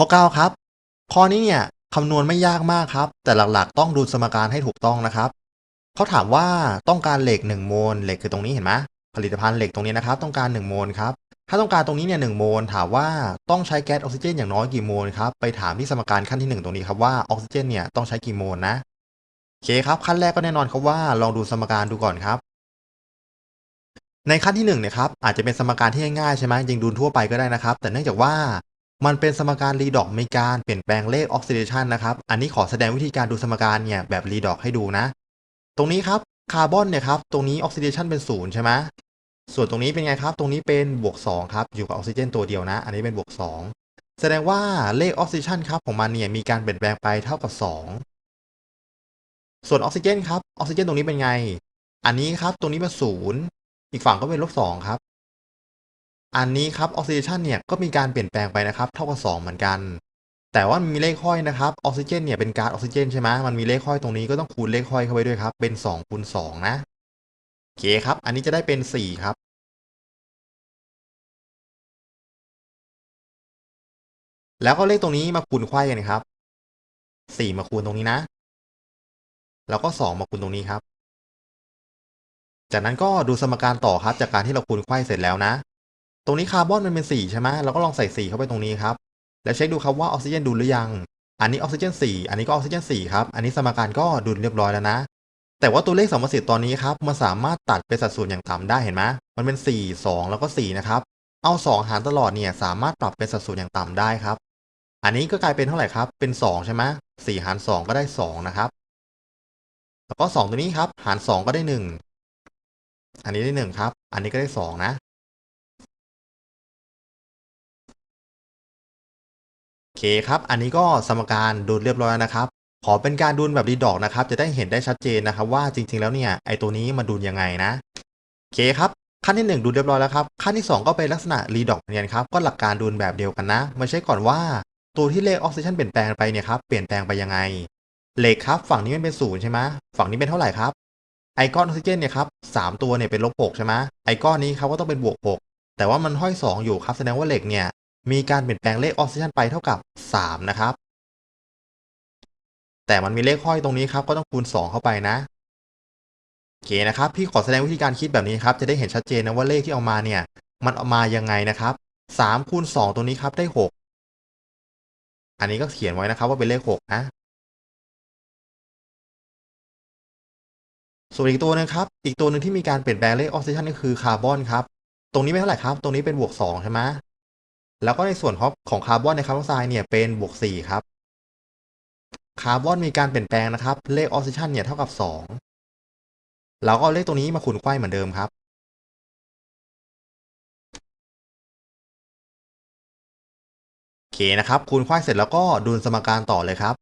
ข้อ 9 ครับ ข้อนี้เนี่ยคำนวณไม่ยากมากครับ แต่หลักๆ ต้องดูสมการให้ถูกต้องนะครับเขาถามว่าต้องการเหล็ก1โมลเหล็กคือตรงนี้เห็นไหมผลิตภัณฑ์เหล็กตรงนี้นะครับ ต้องการ1โมลครับถ้าต้องการตรงนี้เนี่ยหโมลถามว่าต้องใช้แก๊สออกซิเจนอย่างน้อยกี่โมลครับไปถามที่สมการขั้นที่ 1 ตรงนี้ครับว่าออกซิเจนเนี่ยต้องใช้กี่โมลนะโอเคครับขั้นแรกก็แน่นอนครับว่าลองดูสมการดูก่อนครับ ในขั้นที่1เนี่ยครับอาจจะเป็นสมการที่ง่ายๆใช่ไหมยิงดูทั่วไปก็ได้นะครับ แต่เนื่องจากว่า มันเป็นสมการรีดอกมีการเปลี่ยนแปลงเลขออกซิเดชันนะครับ อันนี้ขอแสดงวิธีการดูสมการเนี่ยแบบรีดอกให้ดูนะ ตรงนี้ครับคาร์บอนเนี่ยครับตรงนี้ออกซิเดชันเป็นศูนย์ใช่ไหมส่วนตรงนี้เป็นไงครับ ตรงนี้เป็นบวก2ครับอยู่กับออกซิเจนตัวเดียวนะ อันนี้เป็นบวก2แสดงว่าเลขออกซิเดชันครับของมันเนี่ยมีการเปลี่ยนแปลงไปเท่ากับ 2 ส่วนออกซิเจนครับออกซิเจนตรงนี้เป็นไง อันนี้ครับตรงนี้เป็นศูนย์อีกฝั่งก็เป็นลบสองครับ อันนี้ครับออกซิเดชันเนี่ยก็มีการเปลี่ยนแปลงไปนะครับเท่ากับ2เหมือนกัน แต่ว่ามันมีเลขค่อยนะครับออกซิเจนเนี่ยเป็นก๊าซออกซิเจนใช่ไหมมันมีเลขค่อยตรงนี้ก็ต้องคูณเลขค่อยเข้าไปด้วยครับ เป็น2คูณ2นะโอเคครับ อันนี้จะได้เป็น4ครับแล้วก็เลขตรงนี้มาคูณไขว้กันครับ4มาคูณตรงนี้นะ แล้วก็2มาคูณตรงนี้ครับ จากนั้นก็ดูสมการต่อครับ จากการที่เราคูณไขว้เสร็จแล้วนะ ตรงนี้คาร์บอนมันเป็น4ใช่ไหมเราก็ลองใส่ 4 เข้าไปตรงนี้ครับ แล้วเช็คดูครับว่าออกซิเจนดูหรือยัง อันนี้ออกซิเจน 4 อันนี้ก็ออกซิเจน 4 ครับ อันนี้สมการก็ดูเรียบร้อยแล้วนะ แต่ว่าตัวเลขสมประสิทธิ์ตอนนี้ครับ มันสามารถตัดเป็นสัดส่วนอย่างต่ำได้เห็นไหมมันเป็น 4 2 แล้วก็ 4 นะครับ เอา 2 หารตลอดเนี่ยสามารถปรับเป็นสัดส่วนอย่างต่ำได้ครับ อันนี้ก็กลายเป็นเท่าไหร่ครับ เป็น 2 ใช่ไหม4หาร 2 ก็ได้ 2 นะครับ แล้วก็ 2 ตัวนี้ครับ หาร 2 ก็ได้ 1 อันนี้ได้ 1 ครับ อันนี้ก็ได้ 2 นะ เคครับ อันนี้ก็สมการดูเรียบร้อยแล้วนะครับ ขอเป็นการดูแบบรีดอกนะครับ จะได้เห็นได้ชัดเจนนะครับ ว่าจริง ๆ แล้วเนี่ยไอตัวนี้มาดูยังไงนะโอเคครับขั้นที่ 1 ดูเรียบร้อยแล้วครับ ขั้นที่ 2 ก็เป็นลักษณะรีดอกเหมือนกันครับ ก็หลักการดูแบบเดียวกันนะมาเช็คก่อนว่าตัวที่เลขออกซิเจนเปลี่ยนแปลงไปเนี่ยครับเปลี่ยนแปลงไปยังไงเหล็กครับ ฝั่งนี้มันเป็นศูนย์ใช่ไหมฝั่งนี้เป็นเท่าไหร่ครับไอก้อนออกซิเจนเนี่ยครับสามตัวเนี่ยเป็นลบหกใช่ไหมไอก้อนนี้ครับก็ต้องเป็นบวกหกแต่ว่ามันห้อย 2 อยู่ครับแสดงว่าเหล็กเนี่ย มีการเปลี่ยนแปลงเลขออกซิเจนไปเท่ากับ 3 นะครับ แต่มันมีเลขห้อยตรงนี้ครับ ก็ต้องคูณ 2 เข้าไปนะโอเคนะครับ พี่ขอแสดงวิธีการคิดแบบนี้ครับ จะได้เห็นชัดเจนนะว่าเลขที่เอามาเนี่ย มันเอามายังไงนะครับ3คูณ2ตัวนี้ครับได้ 6 อันนี้ก็เขียนไว้นะครับว่าเป็นเลข 6 นะส่วนอีกตัวนึงครับ อีกตัวหนึ่งที่มีการเปลี่ยนแปลงเลขออกซิเจนก็คือคาร์บอนครับ ตรงนี้เป็นเท่าไหร่ครับ ตรงนี้เป็นบวก2ใช่ไหม แล้วก็ในส่วนของของคาร์บอนในคาร์บอนไซด์เนี่ยเป็นบวก4ครับ คาร์บอนมีการเปลี่ยนแปลงนะครับ เลขออกซิเจนเนี่ยเท่ากับ 2 เราก็เอาเลขตรงนี้มาคูณไขว้เหมือนเดิมครับ โอเคนะครับ คูณไขว้เสร็จแล้วก็ดูสมการต่อเลยครับ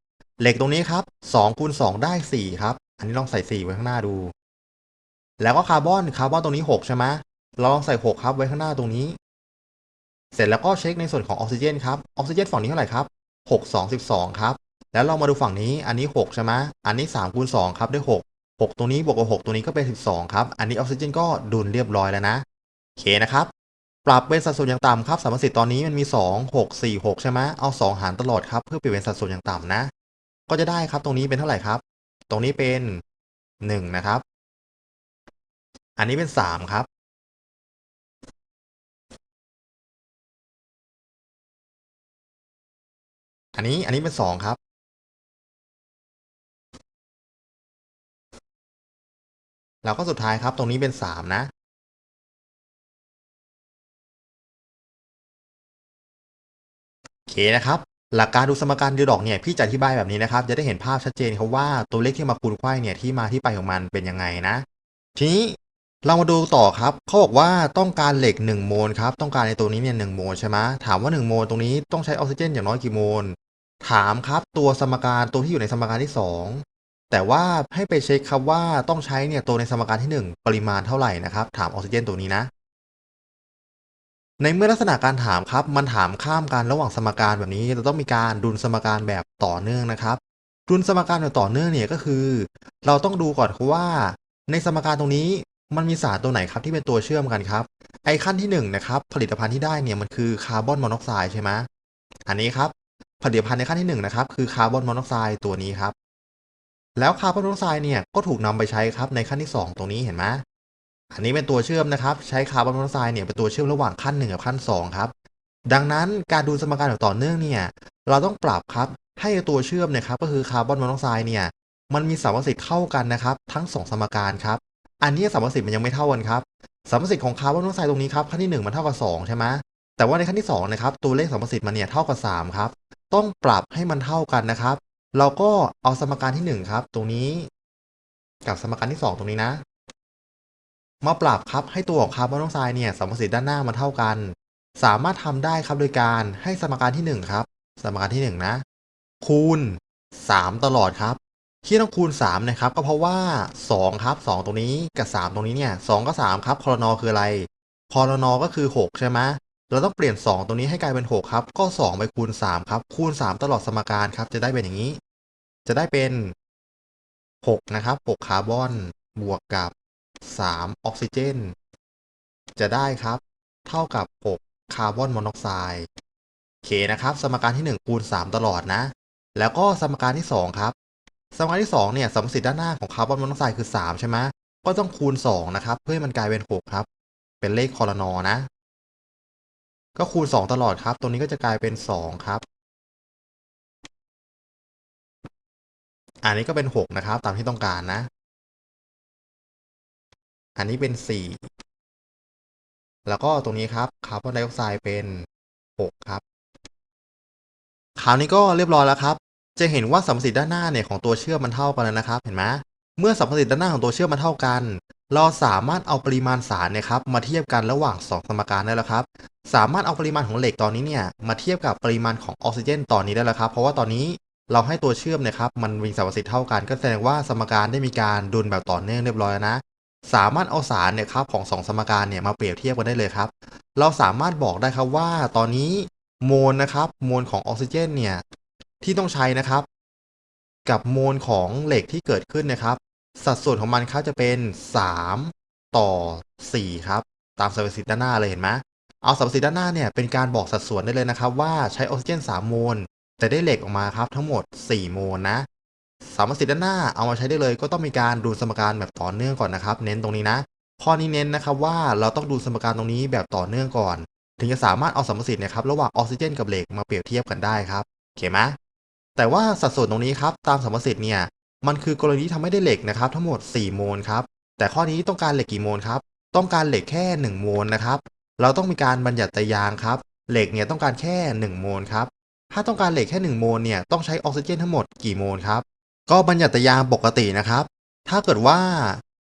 เล็กตรงนี้ครับ2คูณ2ได้ 4 ครับ อันนี้ลองใส่ 4 ไว้ข้างหน้าดู แล้วก็คาร์บอน คาร์บอนตรงนี้ 6 ใช่ไหมเราลองใส่ 6 ครับไว้ข้างหน้าตรงนี้ เสร็จแล้วก็เช็คในส่วนของออกซิเจนครับ ออกซิเจนฝั่งนี้เท่าไหร่ครับ 6 2 12 ครับ แล้วเรามาดูฝั่งนี้ อันนี้ 6 ใช่ไหมอันนี้3คูณ2ครับได้ 6 6 ตรงนี้บวกกับ 6 ตรงนี้ก็เป็น 12 ครับ อันนี้ออกซิเจนก็ดุลเรียบร้อยแล้วนะ โอเคนะครับ ปรับเป็นสัดส่วนอย่างต่ำครับสามสิทธิ์ตอนนี้มันมี 2 6 4 6 ใช่ไหมเอา 2 หารตลอดครับ เพื่อเปลี่ยนเป็นสัดส่วนอย่างต่ำนะ ก็จะได้ครับ ตรงนี้เป็นเท่าไหร่ครับ ตรงนี้เป็น 1 นะครับ อันนี้เป็น 3 ครับ อันนี้อันนี้เป็น2ครับ แล้วก็สุดท้ายครับตรงนี้เป็น3นะ โอเคนะครับ หลักการดูสมการดิวดอกเนี่ยพี่จะอธิบายแบบนี้นะครับ จะได้เห็นภาพชัดเจนครับว่าตัวเลขที่มาคูณไขว้เนี่ยที่มาที่ไปของมันเป็นยังไงนะ ทีนี้เรามาดูต่อครับ เขาบอกว่าต้องการเหล็ก 1 โมลครับ ต้องการในตัวนี้เนี่ยหโมลใช่ไหมถามว่า 1 โมลตรงนี้ต้องใช้ออกซิเจนอย่างน้อยกี่โมล ถามครับตัวสมการตัวที่อยู่ในสมการที่ 2 แต่ว่าให้ไปเช็คครับว่าต้องใช้เนี่ยตัวในสมการที่ 1 ปริมาณเท่าไหร่นะครับ ถามออกซิเจนตัวนี้นะ ในเมื่อลักษณะการถามครับ มันถามข้ามกันระหว่างสมการแบบนี้เราต้องมีการดุลสมการแบบต่อเนื่องนะครับดุลสมการแบบต่อเนื่องเนี่ยก็คือ เราต้องดูก่อนครับว่า ในสมการตรงนี้มันมีสารตัวไหนครับที่เป็นตัวเชื่อมกันครับ ไอขั้นที่1นงนะครับผลิตภัณฑ์ที่ได้เนี่ยมันคือคาร์บอนมอนอกไซด์ใช่ไหมอันนี้ครับ ผลิตภัณฑ์ในขั้นที่หนึ่งนะครับคือคาร์บอนมอนอกไซด์ตัวนี้ครับ แล้วคาร์บอนมอนอกไซด์เนี่ยก็ถูกนำไปใช้ครับในขั้นที่ 2 ตรงนี้เห็นไหมอันนี้เป็นตัวเชื่อมนะครับ ใช้คาร์บอนมอนอกไซด์เนี่ยเป็นตัวเชื่อมระหว่างขั้น 1 กับขั้น 2 ครับ ดังนั้นการดูสมการแบบต่อเนื่องเนี่ยเราต้องปรับครับให้ตัวเชื่อมเนี่ยครับก็คือคาร์บอนมอนอกไซด์เนี่ยมันมีสัมประสิทธิ์เท่ากันนะครับ ทั้ง 2 สมการครับ อันนี้สัมประสิทธิ์มันยังไม่เท่ากันครับสัมประสิทธิ์ของคาร์บอนมอนอกไซด์ตรงนี้ครับขั้นที่ 1 มันเท่ากับ2ใช่ไหมแต่ว่าในขั้นที่2นะครับตัวเลขสัมประสิทธิ์มันเนี่ยเท่ากับ3ครับ ต้องปรับให้มันเท่ากันนะครับ เราก็เอาสมการที่ 1 ครับ ตรงนี้ กับสมการที่ 2 ตรงนี้นะ มาปรับครับให้ตัวของคาร์บอนมออกไซด์เนี่ยสัมประสิทธิ์ด้านหน้ามันเท่ากัน สามารถทำได้ครับโดยการให้สมการที่ 1 ครับ สมการที่ 1 นะ คูณ 3 ตลอดครับที่ต้องคูณ3นะครับก็เพราะว่า 2 ครับ 2 ตรงนี้กับ 3 ตรงนี้เนี่ย2กับ 3 ครับคอรนอคืออะไรคอรนอก็คือ 6 ใช่ไหม เราต้องเปลี่ยน 2 ตรงนี้ให้กลายเป็น 6 ครับ ก็ 2 ไปคูณ 3 ครับ คูณ 3 ตลอดสมการครับ จะได้เป็นอย่างนี้ จะได้เป็น 6 นะครับ 6 คาร์บอน บวกกับ 3 ออกซิเจน จะได้ครับ เท่ากับ 6 คาร์บอนมอนอกไซด์เคนะครับ สมการที่ 1 คูณ 3 ตลอดนะ แล้วก็สมการที่ 2 ครับ สมการที่ 2 เนี่ยสมสิทธิ์ด้านหน้าของคาร์บอนมอนอกไซด์คือ 3 ใช่ไหมก็ต้องคูณ 2 นะครับ เพื่อให้มันกลายเป็น 6 ครับ เป็นเลขคอรนอนะ ก็คูณ 2 ตลอดครับตรงนี้ก็จะกลายเป็น 2 ครับ อันนี้ก็เป็น 6 นะครับ ตามที่ต้องการนะ อันนี้เป็น 4 แล้วก็ตรงนี้ครับคาร์บอนไดออกไซด์เป็น 6 ครับ คราวนี้ก็เรียบร้อยแล้วครับ จะเห็นว่าสัมประสิทธิ์ด้านหน้าเนี่ยของตัวเชื่อมมันเท่ากันแล้วนะครับ เห็นไหมเมื่อสัมประสิทธิ์ด้านหน้าของตัวเชื่อมมันเท่ากัน เราสามารถเอาปริมาณสารนี่ยครับมาเทียบกันระหว่าง 2 สมการได้แล้วครับ สามารถเอาปริมาณของเหล็กตอนนี้เนี่ยมาเทียบกับปริมาณของออกซิเจนตอนนี้ได้แล้วครับ เพราะว่าตอนนี้เราให้ตัวเชื่อมนะครับมันมีสัมประสิทธิ์เท่ากัน ก็แสดงว่าสมการได้มีการดุลแบบต่อเนื่องเรียบร้อยแล้วนะ สามารถเอาสารเนี่ยครับของ 2 สมการเนี่ยมาเปรียบเทียบกันได้เลยครับ เราสามารถบอกได้ครับว่าตอนนี้โมลนะครับโมลของออกซิเจนเนี่ยที่ต้องใช้นะครับ กับโมลของเหล็กที่เกิดขึ้นนะครับ สัดส่วนของมันครับจะเป็น 3 ต่อ 4 ครับ ตามสัมประสิทธิ์ด้านหน้าเลยเห็นไหมเอาสัมประสิทธิ์ด้านหน้าเนี่ยเป็นการบอกสัดส่วนได้เลยนะครับ ว่าใช้ออกซิเจน3โมลแต่ได้เหล็กออกมาครับทั้งหมด 4 โมลนะสัมประสิทธิ์ด้านหน้าเอามาใช้ได้เลยก็ต้องมีการดูสมการแบบต่อเนื่องก่อนนะครับ เน้นตรงนี้นะข้อนี้เน้นนะครับว่าเราต้องดูสมการตรงนี้แบบต่อเนื่องก่อน ถึงจะสามารถเอาสมประสิทธิ์เนี่ยครับระหว่างออกซิเจนกับเหล็กมาเปรียบเทียบกันได้ครับโอเคไหมแต่ว่าสัดส่วนตรงนี้ครับตามสมประสิทธิ์เนี่ย มันคือกรณีที่ทำให้ได้เหล็กนะครับทั้งหมด 4 โมลครับ แต่ข้อนี้ต้องการเหล็กกี่โมลครับ ต้องการเหล็กแค่ 1 โมลนะครับ เราต้องมีการบัญญัติตายางครับ เหล็กเนี่ยต้องการแค่ 1 โมลครับ ถ้าต้องการเหล็กแค่ 1 โมลเนี่ยต้องใช้ออกซิเจนทั้งหมดกี่โมลครับ ก็บัญญัติตายางปกตินะครับ ถ้าเกิดว่า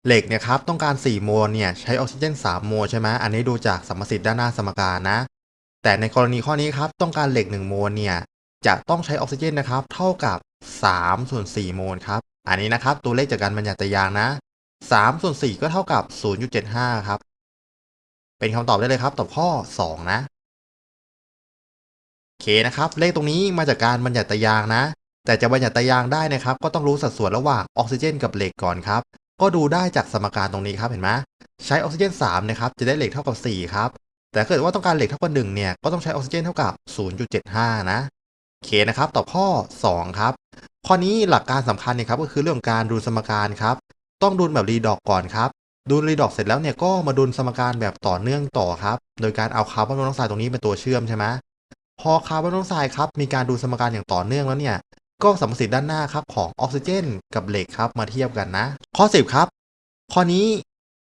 เหล็กเนี่ยครับต้องการ 4 โมลเนี่ยใช้ออกซิเจน 3 โมลใช่ไหมอันนี้ดูจากสมสิทธิ์ด้านหน้าสมการนะ แต่ในกรณีข้อนี้ครับต้องการเหล็ก 1 โมลเนี่ยจะต้องใช้ออกซิเจนนะครับเท่ากับ3ส่วน4โมลครับ อันนี้นะครับตัวเลขจากการบัญญัติยางนะ3ส่วน4ก็เท่ากับ 0.75 ครับ เป็นคำตอบได้เลยครับ ตอบข้อ 2 นะโอเคนะครับ เลขตรงนี้มาจากการบัญญัติยางนะ แต่จะบัญญัติยางได้นะครับ ก็ต้องรู้สัดส่วนระหว่างออกซิเจน กับเหล็กก่อนครับ ก็ดูได้จากสมการตรงนี้ครับเห็นไหมใช้ออกซิเจน3นะครับจะได้เหล็กเท่ากับ 4 ครับ แต่เกิดว่าต้องการเหล็กเท่ากับ1เนี่ยก็ต้องใช้ออกซิเจนเท่ากับ 0.75 นะโอเคนะครับ ตอบข้อ 2 ครับ ข้อนี้หลักการสำคัญเนี่ยครับก็คือเรื่องการดูสมการครับ ต้องดูแบบรีดอกก่อนครับดูรีดอกเสร็จแล้วเนี่ยก็มาดูสมการแบบต่อเนื่องต่อครับ โดยการเอาคาร์บอนมอนอกไซด์ตรงนี้เป็นตัวเชื่อมใช่ไหมพอคาร์บอนมอนอกไซด์ครับมีการดูสมการอย่างต่อเนื่องแล้วเนี่ยก็สัมประสิทธิ์ด้านหน้าครับของออกซิเจน กับเหล็กครับมาเทียบกันนะ ข้อ 10 ครับ ข้อนี้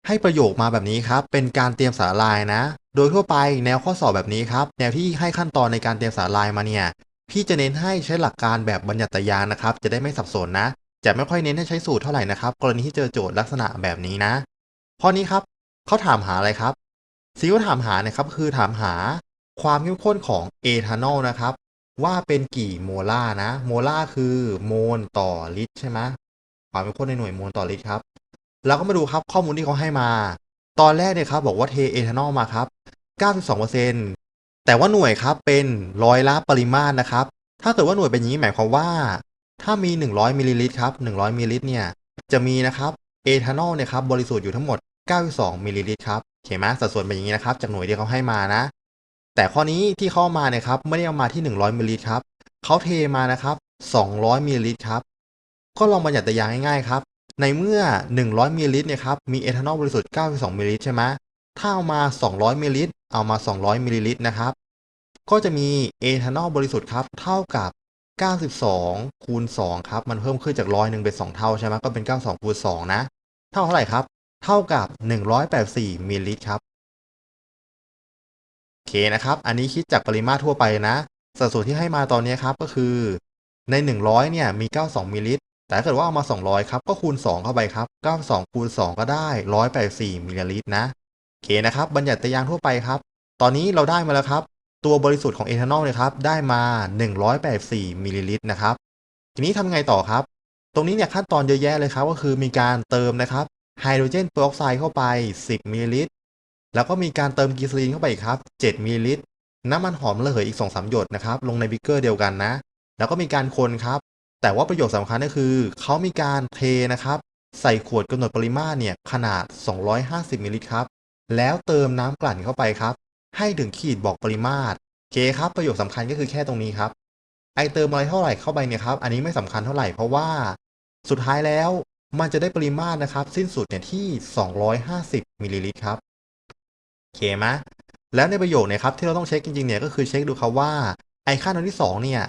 ให้ประโยคมาแบบนี้ครับ เป็นการเตรียมสารลายนะ โดยทั่วไปแนวข้อสอบแบบนี้ครับ แนวที่ให้ขั้นตอนในการเตรียมสารลายมาเนี่ย พี่จะเน้นให้ใช้หลักการแบบบัญญัติยานะครับ จะได้ไม่สับสนนะ จะไม่ค่อยเน้นให้ใช้สูตรเท่าไหร่นะครับ กรณีที่เจอโจทย์ลักษณะแบบนี้นะข้อนี้ครับเขาถามหาอะไรครับสิ่งที่ถามหานะครับคือถามหาความเข้มข้นของเอทานอลนะครับ ว่าเป็นกี่โมลาร์นะ โมลาร์คือโมลต่อลิตรใช่ไหมความเข้มข้นในหน่วยโมลต่อลิตรครับเราก็มาดูครับข้อมูลที่เขาให้มา ตอนแรกเนี่ยครับบอกว่าเทเอทานอลมาครับ 92% แต่ว่าหน่วยครับเป็นร้อยละปริมาตรนะครับ ถ้าเกิดว่าหน่วยเป็นอย่างนี้หมายความว่า ถ้ามี 100มิลลิลิตรครับ100มิลลิลิตรเนี่ยจะมีนะครับเอทานอลเนี่ยครับบริสุทธิ์อยู่ทั้งหมด 92มิลลิลิตรครับโอเคไหมสัดส่วนเป็นอย่างนี้นะครับจากหน่วยที่เขาให้มานะ แต่ข้อนี้ที่เข้ามาเนี่ยครับไม่ได้เอามาที่ 100มิลลิลิตรครับเขาเทมานะครับ 200มิลลิลิตรครับก็ลองบัญญัติตัวอย่างง่ายๆครับในเมื่อ 100มิลลิลิตรเนี่ยครับมีเอทานอลบริสุทธิ์92มิลลิลิตรใช่ไหม ถ้าเอามา 200มิลลิลิตรเอามา 200มิลลิลิตรนะครับ ก็จะมีเอทานอลบริสุทธิ์ครับ เท่ากับ 92 คูณ 2 ครับ มันเพิ่มขึ้นจากร้อยหนึ่งเป็น 2 เท่าใช่ไหมก็เป็น 92 คูณ 2 นะ เท่าเท่าไหร่ครับ เท่ากับ 184มิลลิลิตรครับ โอเคนะครับ อันนี้คิดจากปริมาตรทั่วไปนะ สัดส่วนที่ให้มาตอนนี้ครับก็คือใน 100 เนี่ย มี 92มิลลิลิตร แต่ถ้าเกิดว่าเอามา 200 ครับ ก็คูณ 2 เข้าไปครับ 92 คูณ 2 ก็ได้ 184มิลลิลิตรนะ โอเคนะครับ บัญญัติตายางทั่วไปครับ ตอนนี้เราได้มาแล้วครับ ตัวบริสุทธิ์ของเอทานอลเนี่ยครับ ได้มา 184มิลลิลิตรนะครับ ทีนี้ทำไงต่อครับ ตรงนี้เนี่ยขั้นตอนเยอะแยะเลยครับ ก็คือมีการเติมนะครับไฮโดรเจนเปอร์ออกไซด์เข้าไป 10มิลลิลิตร แล้วก็มีการเติมกีซลีนเข้าไปอีกครับ 7มิลลิลิตร น้ำมันหอมระเหยอีก 2-3 หยดนะครับ ลงในบิกเกอร์เดียวกันนะ แล้วก็มีการคนครับ แต่ว่าประโยชน์สำคัญก็คือ เขามีการเทนะครับ ใส่ขวดกำหนดปริมาตรเนี่ยขนาด 250มิลลิลิตรครับ แล้วเติมน้ำกลั่นเข้าไปครับ ให้ถึงขีดบอกปริมาตรเคครับประโยชน์สำคัญก็คือแค่ตรงนี้ครับ ไอเติมอะไรเท่าไหร่เข้าไปเนี่ยครับ อันนี้ไม่สำคัญเท่าไหร่เพราะว่าสุดท้ายแล้วมันจะได้ปริมาตรนะครับ สิ้นสุดเนี่ยที่ 250มิลลิลิตรครับโอเคไหมแล้วในประโยคเนี่ยครับที่เราต้องเช็คจริงๆเนี่ยก็คือเช็คดูครับว่าไอขั้นตอนที่ 2 เนี่ย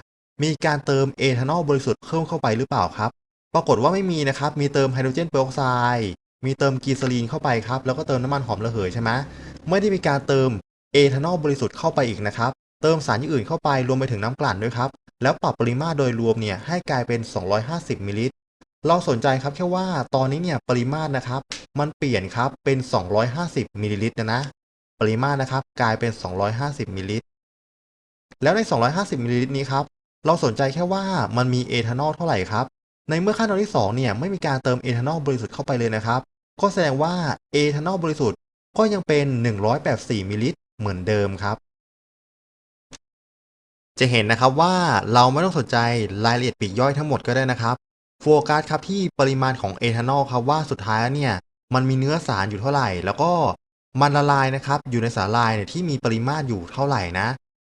มีการเติมเอทานอลบริสุทธิ์เพิ่มเข้าไปหรือเปล่าครับ ปรากฏว่าไม่มีนะครับ มีเติมไฮโดรเจนเปอร์ออกไซด์ มีเติมกีซาลีนเข้าไปครับ แล้วก็เติมน้ำมันหอมระเหยใช่ไหมไม่ได้มีการเติมเอทานอลบริสุทธิ์เข้าไปอีกนะครับ เติมสารอย่างอื่นเข้าไปรวมไปถึงน้ำกลั่นด้วยครับ แล้วปรับปริมาตรโดยรวมเนี่ยให้กลายเป็น 250มิลลิลิตร เราสนใจครับแค่ว่าตอนนี้เนี่ยปริมาตรนะครับ มันเปลี่ยนครับเป็น 250มิลลิลิตรนะนะ ปริมาตรนะครับกลายเป็น 250มิลลิลิตร แล้วใน 250มิลลิลิตรนี้ครับ เราสนใจแค่ว่ามันมีเอทานอลเท่าไหร่ครับ ในเมื่อขั้นตอนที่2เนี่ยไม่มีการเติมเอทานอลบริสุทธิ์เข้าไปเลยนะครับ ก็แสดงว่าเอทานอลบริสุทธิ์ก็ยังเป็น 184มิลลิลิตรเหมือนเดิมครับ จะเห็นนะครับว่าเราไม่ต้องสนใจรายละเอียดปีกย่อยทั้งหมดก็ได้นะครับ โฟกัสครับที่ปริมาณของเอทานอลครับว่าสุดท้ายเนี่ยมันมีเนื้อสารอยู่เท่าไหร่ แล้วก็มันละลายนะครับอยู่ในสารลายเนี่ยที่มีปริมาตรอยู่เท่าไหร่นะ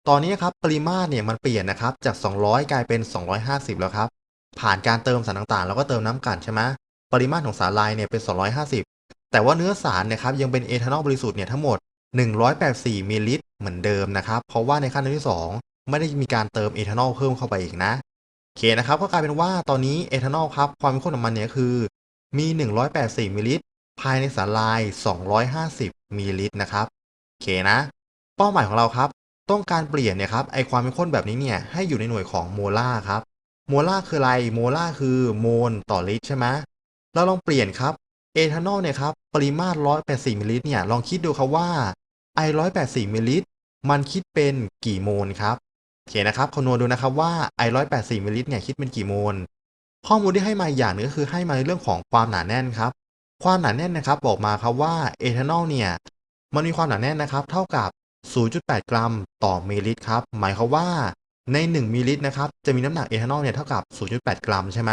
ตอนนี้ครับปริมาตรเนี่ยมันเปลี่ยนนะครับจาก 200 กลายเป็น 250 แล้วครับ ผ่านการเติมสารต่างๆ แล้วก็เติมน้ำกันใช่ไหมปริมาตรของสาลายเนี่ยเป็น 250 แต่ว่าเนื้อสารเนี่ยครับยังเป็นเอทานอลบริสุทธิ์เนี่ยทั้งหมด 184มิลลิลิตรเหมือนเดิมนะครับ เพราะว่าในขั้นที่ 2 ไม่ได้มีการเติมเอทานอลเพิ่มเข้าไปอีกนะโอเคนะครับก็กลายเป็นว่าตอนนี้เอทานอลครับความเข้มข้นของมันเนี่ยคือมี 184มิลลิลิตรภายในสาลาย 250มิลลิลิตรนะครับโอเคนะ เป้าหมายของเราครับ ต้องการเปลี่ยนเนี่ยครับไอความเข้มข้นแบบนี้เนี่ยให้อยู่ในหน่วยของโมลาร์ครับ โมลาร์คืออะไรโมลาร์คือโมลต่อลิตรใช่ไหมเราลองเปลี่ยนครับเอทานอลเนี่ยครับปริมาตร 184มิลลิลิตรเนี่ยลองคิดดูครับว่าไอ184มิลลิลิตรมันคิดเป็นกี่โมลครับโอเคนะครับคำนวณดูนะครับว่าไอ184มิลลิลิตรเนี่ยคิดเป็นกี่โมลข้อมูลที่ให้มาอย่างหนึงก็คือให้มาในเรื่องของความหนาแน่นครับ ความหนาแน่นนะครับบอกมาครับว่าเอทานอลเนี่ยมันมีความหนาแน่นนะครับ เท่ากับ 0.8 กรัม ต่อมิลลิลิตรครับ หมายความว่า ใน 1มิลลิลิตรนะครับจะมีน้ำหนักเอทานอลเนี่ยเท่ากับ 0.8 กรัมใช่ไหม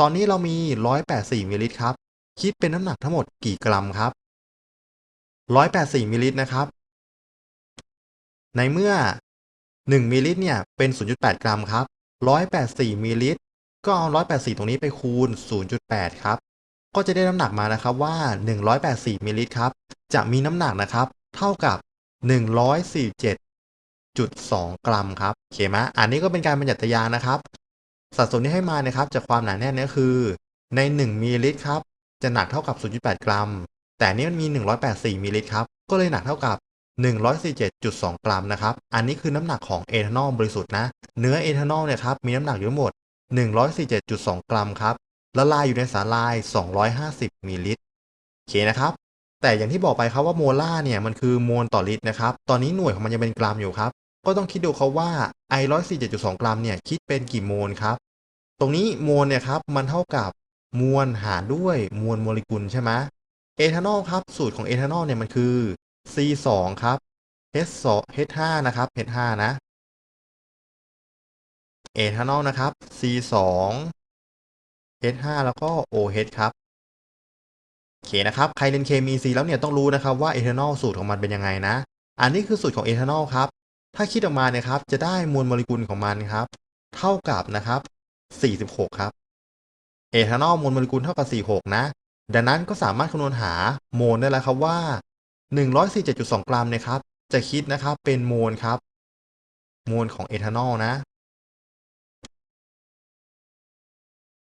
ตอนนี้เรามี 184มิลลิลิตรครับคิดเป็นน้ำหนักทั้งหมดกี่กรัมครับ 184มิลลิลิตรนะครับ ในเมื่อ 1มิลลิลิตรเนี่ยเป็น 0.8 กรัมครับ 184มิลลิลิตรก็เอา 184 ตรงนี้ไปคูณ 0.8 ครับ ก็จะได้น้ำหนักมานะครับว่า 184มิลลิลิตรครับ จะมีน้ำหนักนะครับ เท่ากับ 104. 147.2กรัมครับโอเคไหมอันนี้ก็เป็นการบัญญัติยานะครับ สัดส่วนที่ให้มานะครับ จากความหนาแน่นนี่คือ ใน 1มิลลิลิตรครับ จะหนักเท่ากับ 0.8 กรัม แต่อันนี้มันมี 184มิลลิลิตรครับ ก็เลยหนักเท่ากับ 147.2 กรัมนะครับ อันนี้คือน้ำหนักของเอทานอลบริสุทธิ์นะ เนื้อเอทานอลเนี่ยครับ มีน้ำหนักอยู่ทั้งหมด 147.2 กรัมครับ ละลายอยู่ในสาลาย 250มิลลิลิตรโอเคนะครับ แต่อย่างที่บอกไปครับว่าโมล่าเนี่ยมันคือโมลต่อลิตรนะครับ ตอนนี้หน่วยของมันยังเป็นกรัมอยู่ครับ ก็ต้องคิดดูครับว่าไอ้147.2กรัมเนี่ยคิดเป็นกี่โมลครับ ตรงนี้โมลเนี่ยครับมันเท่ากับมวลหารด้วยมวลโมเลกุลใช่ไหมเอทานอลครับสูตรของเอทานอลเนี่ยมันคือ C2 ครับ H2 H5 นะครับ H5 นะเอทานอลนะครับ C2 H5 แล้วก็ OH ครับ เคนะครับใครเรียนเคมี C แล้วเนี่ยต้องรู้นะครับว่าเอทานอลสูตรของมันเป็นยังไงนะ อันนี้คือสูตรของเอทานอลครับ ถ้าคิดออกมาเนี่ยครับจะได้มวลโมเลกุลของมันครับ เท่ากับนะครับ46 ครับ เอทานอลมวลโมเลกุลเท่ากับ 46 นะ ดังนั้นก็สามารถคำนวณหาโมลได้แล้วครับว่า 147.2 กรัมนะครับ จะคิดนะครับเป็นโมลครับ โมลของเอทานอลนะ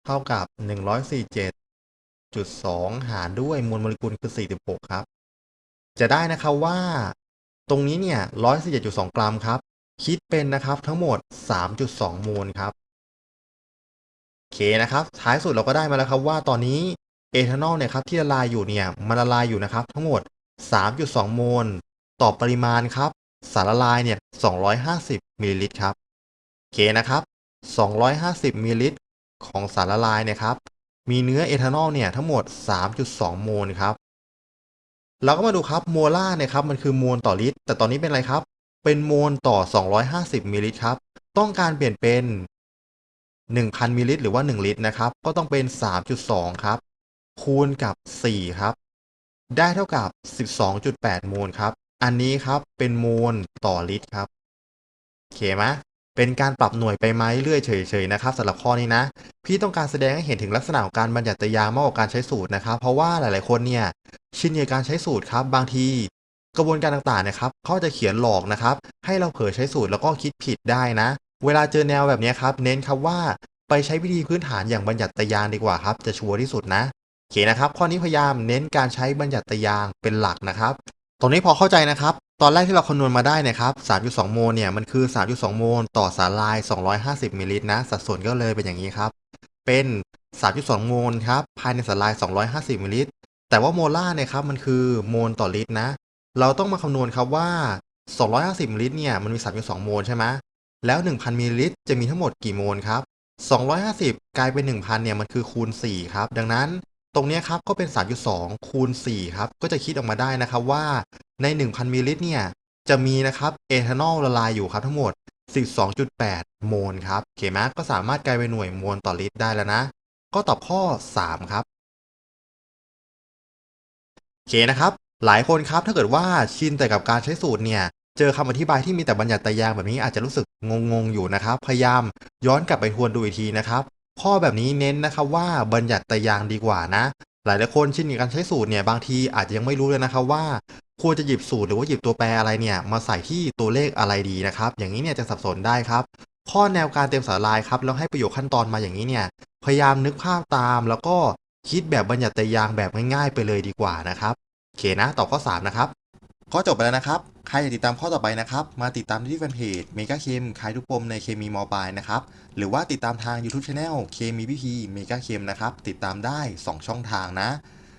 เท่ากับ 147.2หารด้วยมวลโมเลกุลคือ 46 ครับ จะได้นะครับว่า ตรงนี้เนี่ย 147.2 กรัมครับ คิดเป็นนะครับทั้งหมด 3.2โมลครับโอเคนะครับ ท้ายสุดเราก็ได้มาแล้วครับว่าตอนนี้เอทานอลเนี่ยครับที่ละลายอยู่เนี่ยมันละลายอยู่นะครับทั้งหมด 3.2โมลต่อปริมาณครับ สารละลายเนี่ย 250 มิลลิลิตรครับโอเคนะครับ 250 มิลลิลิตรของสารละลายเนี่ยครับ มีเนื้อเอทานอลเนี่ยทั้งหมด 3.2 โมลครับเราก็มาดูครับโมลาร์เนี่ยครับมันคือมวลต่อลิตร แต่ตอนนี้เป็นอะไรครับ เป็นโมลต่อ 250มิลลิลิตรครับ ต้องการเปลี่ยนเป็น 1,000มิลลิลิตรหรือว่า 1 ลิตรนะครับ ก็ต้องเป็น 3.2 ครับ คูณกับ 4 ครับ ได้เท่ากับ 12.8 โมลครับ อันนี้ครับเป็นโมลต่อลิตรครับ โอเคไหม เป็นการปรับหน่วยไปไหมเรื่อยเฉยๆนะครับสำหรับข้อนี้นะ พี่ต้องการแสดงให้เห็นถึงลักษณะของการบัญญัติยามากกว่าการใช้สูตรนะครับ เพราะว่าหลายๆคนเนี่ยชินกับการใช้สูตรครับบางที กระบวนการต่างๆนะครับเขาจะเขียนหลอกนะครับ ให้เราเผลอใช้สูตรแล้วก็คิดผิดได้นะ เวลาเจอแนวแบบนี้ครับ เน้นครับว่าไปใช้วิธีพื้นฐานอย่างบัญญัติยางดีกว่าครับจะชัวร์ที่สุดนะโอเคนะครับ ข้อนี้พยายามเน้นการใช้บัญญัติยางเป็นหลักนะครับ ตรงนี้พอเข้าใจนะครับ ตอนแรกที่เราคำนวณมาได้นะครับ 3.2 โมลเนี่ย มันคือ 3.2 โมลต่อสารลาย 250 มิลลิลิตรนะ สัดส่วนก็เลยเป็นอย่างนี้ครับ เป็น 3.2 โมลครับ ภายในสารลาย 250 มิลลิลิตร แต่ว่าโมลาร์เนี่ยครับ มันคือโมลต่อลิตรนะ เราต้องมาคำนวณครับว่า 250 มิลลิลิตรเนี่ย มันมี 3.2 โมลใช่ไหม แล้ว 1,000 มิลลิลิตรจะมีทั้งหมดกี่โมลครับ 250 กลายเป็น 1,000 เนี่ย มันคือคูณ 4 ครับ ดังนั้น ตรงนี้ครับก็เป็น 3.2 คูณ 4 ครับ ก็จะคิดออกมาได้นะครับว่าใน 1,000 มิลลิลิตรเนี่ย จะมีนะครับเอทานอลละลายอยู่ครับทั้งหมด 12.8 โมลครับเคไหมก็สามารถกลายเป็นหน่วยโมลต่อลิตรได้แล้วนะ ก็ตอบข้อ 3 ครับโอเคนะครับ หลายคนครับถ้าเกิดว่าชินแต่กับการใช้สูตรเนี่ย เจอคำอธิบายที่มีแต่บัญญัติตายางแบบนี้อาจจะรู้สึกงงๆอยู่นะครับ พยายามย้อนกลับไปทวนดูอีกทีนะครับ ข้อแบบนี้เน้นนะครับว่าบัญญัติแตายางดีกว่านะ หลายหลายคนชินกับการใช้สูตรเนี่ยบางทีอาจจะยังไม่รู้เลยนะครับว่าควรจะหยิบสูตรหรือว่าหยิบตัวแปรอะไรเนี่ยมาใส่ที่ตัวเลขอะไรดีนะครับ อย่างนี้เนี่ยจะสับสนได้ครับ ข้อแนวการเตรียมสารลายครับแล้วให้ประโยคขั้นตอนมาอย่างนี้เนี่ยพยายามนึกภาพตาม แล้วก็คิดแบบบัญญัติแต่ยางแบบง่ายๆ ไปเลยดีกว่านะครับโอเคนะตอบข้อ 3 นะครับ ข้อจบไปแล้วนะครับ ใครอยากติดตามข้อต่อไปนะครับ มาติดตามที่แฟนเพจเมกาเคมขายทุกปมในเคมีมอปลายนะครับ หรือว่าติดตามทาง YouTube Channel เคมีพีพีเมกาเคมนะครับ ติดตามได้ 2 ช่องทางนะ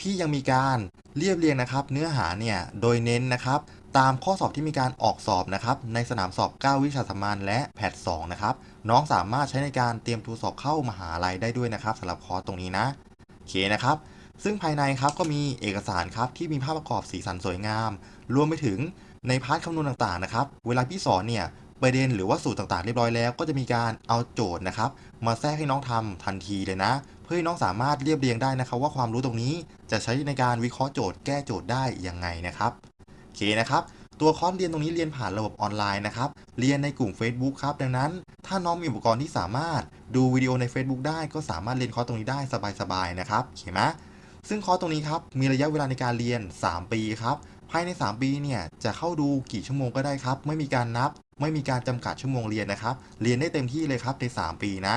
พี่ยังมีการเรียบเรียงนะครับ เนื้อหาเนี่ยโดยเน้นนะครับ ตามข้อสอบที่มีการออกสอบนะครับในสนามสอบ 9 วิชาสามัญและแพท2นะครับน้องสามารถใช้ในการเตรียมตัวสอบเข้ามหาลัยได้ด้วยนะครับสำหรับคอร์สตรงนี้นะโอเคนะครับซึ่งภายในครับก็มีเอกสารครับที่มีภาพประกอบสีสันสวยงาม รวมไปถึงในพาร์ทคำนวณต่างๆนะครับ เวลาพี่สอนเนี่ยประเด็นหรือว่าสูตรต่างๆเรียบร้อยแล้ว ก็จะมีการเอาโจทย์นะครับ มาแทรกให้น้องทำทันทีเลยนะ เพื่อให้น้องสามารถเรียบเรียงได้นะครับว่าความรู้ตรงนี้จะใช้ในการวิเคราะห์โจทย์แก้โจทย์ได้ยังไงนะครับโอเคนะครับตัวคอร์สเรียนตรงนี้เรียนผ่านระบบออนไลน์นะครับ เรียนในกลุ่ม Facebook ครับ ดังนั้น ถ้าน้องมีอุปกรณ์ที่สามารถดูวิดีโอใน Facebook ได้ก็สามารถเรียนคอร์สตรงนี้ได้สบายๆนะครับโอเคไหมซึ่งคอร์สตรงนี้ครับ มีระยะเวลาในการเรียน 3 ปีครับ ภายใน 3 ปีเนี่ยจะเข้าดูกี่ชั่วโมงก็ได้ครับ ไม่มีการนับ ไม่มีการจำกัดชั่วโมงเรียนนะครับ เรียนได้เต็มที่เลยครับใน 3 ปีนะ